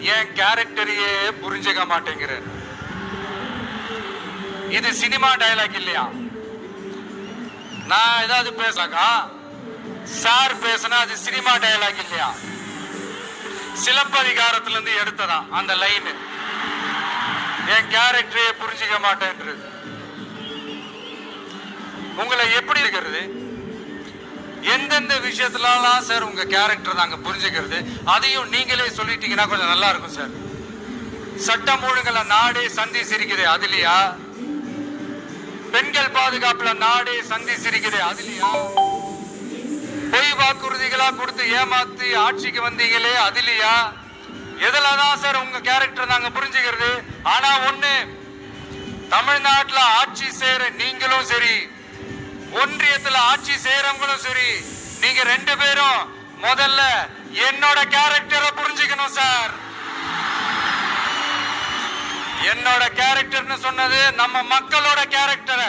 என் கேரக்டரையே புரிஞ்சுக்க மாட்டேங்கிற இது சினிமா டயலாக் இல்லையா? நான் ஏதாவது பேசாக்கா சார் பேசினா அது சினிமா டயலாக் இல்லையா? சிலப்பதிகாரத்துல இருந்து எடுத்ததா அந்த லைன் என் கேரக்டரையே புரிஞ்சுக்க மாட்டேன்றது. உங்களை எப்படி இருக்கிறது? எந்தெந்த விஷயத்துலலாம் சார் உங்க கேரக்டர் நாங்க புரிஞ்சுக்கிறது அதையும் நீங்களே சொல்லிட்டீங்கன்னா கொஞ்சம் நல்லா இருக்கும் சார். சட்டம் ஒழுங்குல நாடே சந்தி சிரிக்குது அதுலயா? பெண்கள் பாதுகாப்புல நாடே சந்தி சிரிக்குது அதுலயா? பொய் வாக்குறுதிகளா கொடுத்து ஏமாத்தி ஆட்சிக்கு வந்தீங்களே அதுலயா? எதுலதான் சார் உங்க கேரக்டர் நாங்க புரிஞ்சுக்கிறது? ஆனா ஒண்ணு தமிழ்நாட்டுல ஆட்சி செய்யற நீங்களும் சரி ஒன்றியத்துல ஆட்சி செய்யறவங்களும் சரி நீங்க ரெண்டு பேரும் முதல்ல என்னோட கேரக்டரை புரிஞ்சுக்கணும் சார் என்னோட கேரக்டர்னு சொன்னது நம்ம மக்களோட கேரக்டரை